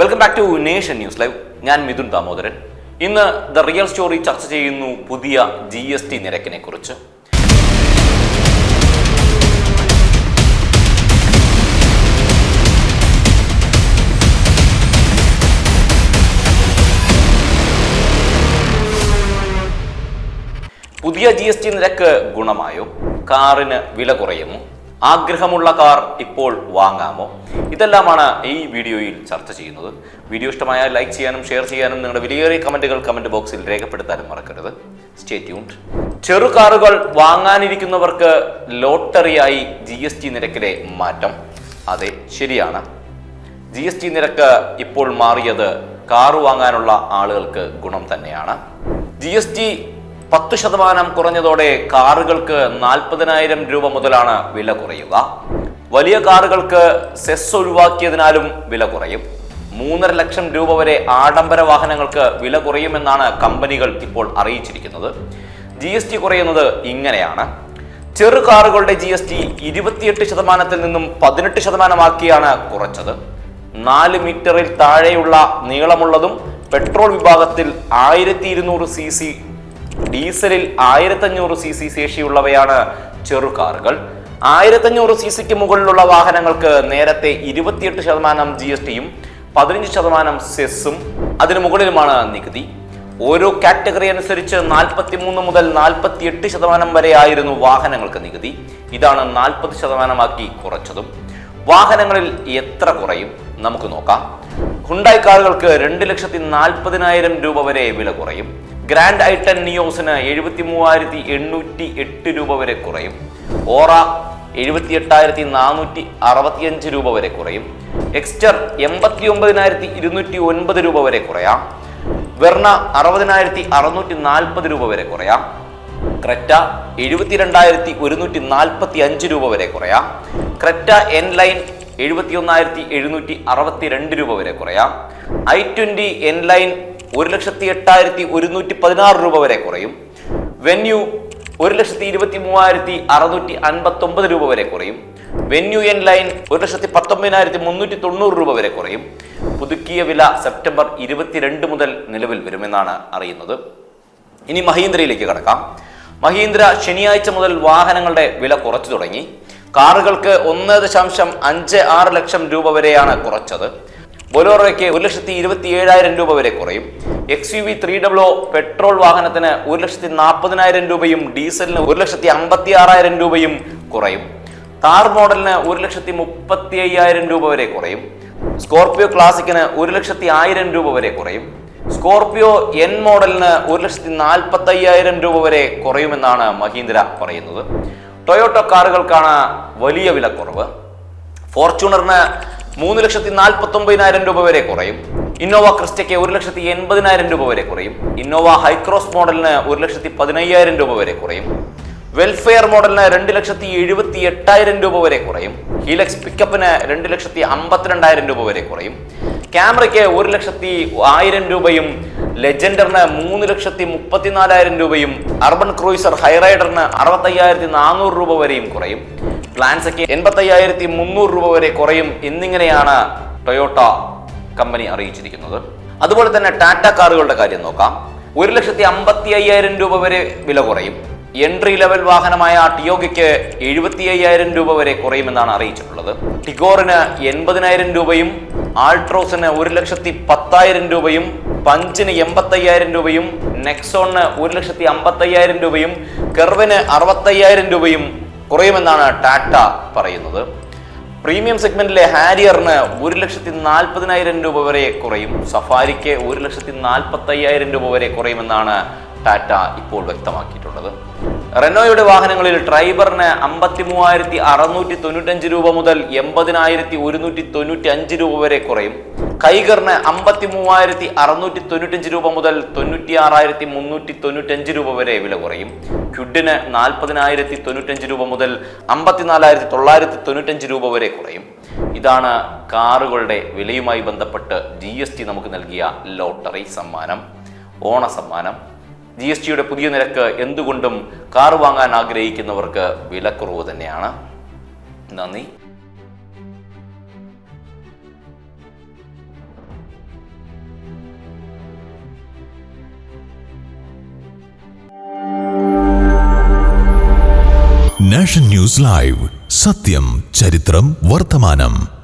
Welcome back to nation news live ഞാൻ മിഥുൻ ദാമോദരൻ. ഇന്ന് the real story ചർച്ച ചെയ്യുന്നു പുതിയ ജി എസ് ടി നിരക്കിനെ കുറിച്ച്. പുതിയ ജി എസ് ടി നിരക്ക് ഗുണമായോ കാറിന് വില കുറയുമോ? ആഗ്രഹമുള്ള കാർ ഇപ്പോൾ വാങ്ങാമോ? ഇതെല്ലാമാണ് ഈ വീഡിയോയിൽ ചർച്ച ചെയ്യുന്നത്. വീഡിയോ ഇഷ്ടമായ ലൈക്ക് ചെയ്യാനും ഷെയർ ചെയ്യാനും നിങ്ങളുടെ വിലയേറിയ കമന്റുകൾ കമന്റ് ബോക്സിൽ രേഖപ്പെടുത്താനും മറക്കരുത്. സ്റ്റേ ട്യൂൺഡ് ചെറു കാറുകൾ വാങ്ങാനിരിക്കുന്നവർക്ക് ലോട്ടറിയായി ജി എസ് ടി നിരക്കിലെ മാറ്റം. അതെ ശരിയാണ്. ജി എസ് ടി നിരക്ക് ഇപ്പോൾ മാറിയത് കാറ് വാങ്ങാനുള്ള ആളുകൾക്ക് ഗുണം തന്നെയാണ്. ജി എസ് ടി പത്ത് ശതമാനം കുറഞ്ഞതോടെ കാറുകൾക്ക് നാൽപ്പതിനായിരം രൂപ മുതലാണ് വില കുറയുക. വലിയ കാറുകൾക്ക് സെസ് ഒഴിവാക്കിയതിനാലും വില കുറയും. മൂന്നര ലക്ഷം രൂപ വരെ ആഡംബര വാഹനങ്ങൾക്ക് വില കുറയുമെന്നാണ് കമ്പനികൾ ഇപ്പോൾ അറിയിച്ചിരിക്കുന്നത്. ജി എസ് ടി കുറയുന്നത് ഇങ്ങനെയാണ്. ചെറു കാറുകളുടെ ജി എസ് ടി ഇരുപത്തിയെട്ട് ശതമാനത്തിൽ നിന്നും പതിനെട്ട് ശതമാനമാക്കിയാണ് കുറച്ചത്. നാല് മീറ്ററിൽ താഴെയുള്ള നീളമുള്ളതും പെട്രോൾ വിഭാഗത്തിൽ ആയിരത്തി ഇരുന്നൂറ് സി സി ഡീസലിൽ ആയിരത്തഞ്ഞൂറ് സി സി ശേഷിയുള്ളവയാണ് ചെറു കാറുകൾ ആയിരത്തഞ്ഞൂറ് സി സിക്ക് മുകളിലുള്ള വാഹനങ്ങൾക്ക് നേരത്തെ ഇരുപത്തിയെട്ട് ശതമാനം ജി എസ് ടിയും പതിനഞ്ച് ശതമാനം സെസ്സും അതിനു മുകളിലുമാണ് നികുതി. ഓരോ കാറ്റഗറി അനുസരിച്ച് നാൽപ്പത്തി മൂന്ന് മുതൽ നാൽപ്പത്തി എട്ട് ശതമാനം വരെ ആയിരുന്നു വാഹനങ്ങൾക്ക് നികുതി. ഇതാണ് നാൽപ്പത് ശതമാനമാക്കി കുറച്ചതും. വാഹനങ്ങളിൽ എത്ര കുറയും? നമുക്ക് നോക്കാം. ഹുണ്ടായി കാറുകൾക്ക് രണ്ട് ലക്ഷത്തി നാൽപ്പതിനായിരം രൂപ വരെ വില കുറയും. ഗ്രാൻഡ് ഐട്ടൻ നിയോസിന് എഴുപത്തി മൂവായിരത്തി എണ്ണൂറ്റി എട്ട് രൂപ വരെ കുറയും. ഓറ എഴുപത്തി എട്ടായിരത്തി നാനൂറ്റി അറുപത്തിയഞ്ച് രൂപ വരെ കുറയും. എക്സ്റ്റർ എൺപത്തി ഒമ്പതിനായിരത്തി ഇരുന്നൂറ്റി ഒൻപത് രൂപ വരെ കുറയാം. വെർണ അറുപതിനായിരത്തി അറുന്നൂറ്റി നാൽപ്പത് രൂപ വരെ കുറയാം. ക്രെറ്റ എഴുപത്തിരണ്ടായിരത്തി ഒരുന്നൂറ്റി നാൽപ്പത്തി അഞ്ച് രൂപ വരെ കുറയാം. ക്രെറ്റ എൻ ലൈൻ എഴുപത്തി ഒന്നായിരത്തി എഴുന്നൂറ്റി അറുപത്തി രണ്ട് രൂപ വരെ കുറയാം. ഐ ട്വന്റി എൻ ലൈൻ ഒരു ലക്ഷത്തി എട്ടായിരത്തി ഒരുന്നൂറ്റി പതിനാറ് രൂപ വരെ കുറയും. വെന്യൂ ഒരു ലക്ഷത്തി ഇരുപത്തി മൂവായിരത്തി അറുന്നൂറ്റി അൻപത്തി ഒമ്പത് രൂപ വരെ കുറയും. വെന്യൂ എൻ ലൈൻ ഒരു ലക്ഷത്തി പത്തൊമ്പതിനായിരത്തി മുന്നൂറ്റി തൊണ്ണൂറ് രൂപ വരെ കുറയും. പുതുക്കിയ വില സെപ്റ്റംബർ ഇരുപത്തിരണ്ട് മുതൽ നിലവിൽ വരുമെന്നാണ് അറിയുന്നത്. ഇനി മഹീന്ദ്രയിലേക്ക് കടക്കാം. മഹീന്ദ്ര ശനിയാഴ്ച മുതൽ വാഹനങ്ങളുടെ വില കുറച്ചു തുടങ്ങി. കാറുകൾക്ക് ഒന്ന് ദശാംശം അഞ്ച് ആറ് ലക്ഷം രൂപ വരെയാണ് കുറച്ചത്. ബൊലോറോയ്ക്ക് ഒരു ലക്ഷത്തി ഇരുപത്തി ഏഴായിരം രൂപ വരെ കുറയും. X U V three W petrol വാഹനത്തിന് ഒരു ലക്ഷത്തി നാൽപ്പതിനായിരം രൂപയും ഡീസലിന് ഒരു ലക്ഷത്തി അമ്പത്തി ആറായിരം രൂപയും കുറയും. താർ മോഡലിന് ഒരു ലക്ഷത്തി മുപ്പത്തി അയ്യായിരം രൂപ വരെ കുറയും. സ്കോർപിയോ ക്ലാസിക്കിന് ഒരു ലക്ഷത്തി ആയിരം രൂപ വരെ കുറയും. സ്കോർപിയോ എൻ മോഡലിന് ഒരു ലക്ഷത്തി നാൽപ്പത്തി അയ്യായിരം രൂപ വരെ കുറയുമെന്നാണ് മഹീന്ദ്ര പറയുന്നത്. ടൊയോട്ടോ കാറുകൾക്കാണ് വലിയ വിലക്കുറവ്. ഫോർച്യൂണറിന് മൂന്ന് ലക്ഷത്തി നാൽപ്പത്തി ഒമ്പതിനായിരം രൂപ വരെ കുറയും. ഇന്നോവ ക്രിസ്റ്റയ്ക്ക് ഒരു ലക്ഷത്തി എൺപതിനായിരം രൂപ വരെ കുറയും. ഇന്നോവ ഹൈക്രോസ് മോഡലിന് ഒരു ലക്ഷത്തി പതിനയ്യായിരം രൂപ വരെ കുറയും. വെൽഫെയർ മോഡലിന് രണ്ട് ലക്ഷത്തി എഴുപത്തി എട്ടായിരം രൂപ വരെ കുറയും. ഹീലക്സ് പിക്കപ്പിന് രണ്ട് ലക്ഷത്തി അമ്പത്തിരണ്ടായിരം രൂപ വരെ കുറയും. ക്യാമറയ്ക്ക് ഒരു ലക്ഷത്തി ആയിരം രൂപയും ലെജൻഡറിന് മൂന്ന് ലക്ഷത്തി മുപ്പത്തിനാലായിരം രൂപയും അർബൻ ക്രൂയിസർ ഹൈറൈഡറിന് അറുപത്തയ്യായിരത്തി നാനൂറ് രൂപ വരെയും കുറയും. പ്ലാൻസയ്ക്ക് എൺപത്തയ്യായിരത്തി മുന്നൂറ് രൂപ വരെ കുറയും എന്നിങ്ങനെയാണ് ടൊയോട്ട കമ്പനി അറിയിച്ചിരിക്കുന്നത്. അതുപോലെ തന്നെ ടാറ്റ കാറുകളുടെ കാര്യം നോക്കാം. ഒരു ലക്ഷത്തി അമ്പത്തി അയ്യായിരം രൂപ വരെ വില കുറയും. എൻട്രി ലെവൽ വാഹനമായ ടിയോഗയ്ക്ക് എഴുപത്തി അയ്യായിരം രൂപ വരെ കുറയുമെന്നാണ് അറിയിച്ചിട്ടുള്ളത്. ടിഗോറിന് എൺപതിനായിരം രൂപയും ആൾട്രോസിന് ഒരു ലക്ഷത്തി പത്തായിരം രൂപയും പഞ്ചിന് എൺപത്തയ്യായിരം രൂപയും നെക്സോണിന് ഒരു ലക്ഷത്തി അമ്പത്തയ്യായിരം രൂപയും കെർവിന് അറുപത്തയ്യായിരം രൂപയും കുറയുമെന്നാണ് ടാറ്റ പറയുന്നത്. പ്രീമിയം സെഗ്മെന്റിലെ ഹാരിയറിന് ഒരു ലക്ഷത്തി നാൽപ്പതിനായിരം രൂപ വരെ കുറയും. സഫാരിക്ക് ഒരു ലക്ഷത്തി നാൽപ്പത്തയ്യായിരം രൂപ വരെ കുറയുമെന്നാണ് ടാറ്റ ഇപ്പോൾ വ്യക്തമാക്കിയിട്ടുള്ളത്. റെനോയുടെ വാഹനങ്ങളിൽ ഡ്രൈവറിന് അമ്പത്തി മൂവായിരത്തി അറുന്നൂറ്റി തൊണ്ണൂറ്റഞ്ച് രൂപ മുതൽ എൺപതിനായിരത്തി ഒരുന്നൂറ്റി തൊണ്ണൂറ്റി അഞ്ച് രൂപ വരെ കുറയും. കൈഗറിന് അമ്പത്തി മൂവായിരത്തി അറുന്നൂറ്റി തൊണ്ണൂറ്റഞ്ച് രൂപ മുതൽ തൊണ്ണൂറ്റി ആറായിരത്തി മുന്നൂറ്റി തൊണ്ണൂറ്റഞ്ച് രൂപ വരെ വില കുറയും. ക്യുഡിന് നാൽപ്പതിനായിരത്തി തൊണ്ണൂറ്റഞ്ച് രൂപ മുതൽ അമ്പത്തിനാലായിരത്തി തൊള്ളായിരത്തി തൊണ്ണൂറ്റഞ്ച് രൂപ വരെ കുറയും. ഇതാണ് കാറുകളുടെ വിലയുമായി ബന്ധപ്പെട്ട് ജി എസ് ടി നമുക്ക് നൽകിയ ലോട്ടറി സമ്മാനം ഓണ സമ്മാനം ജി എസ് ടിയുടെ പുതിയ നിരക്ക് എന്തുകൊണ്ടും കാർ വാങ്ങാൻ ആഗ്രഹിക്കുന്നവർക്ക് വിലക്കുറവ് തന്നെയാണ്. നന്ദി. Nation news live. സത്യം ചരിത്രം വർത്തമാനം.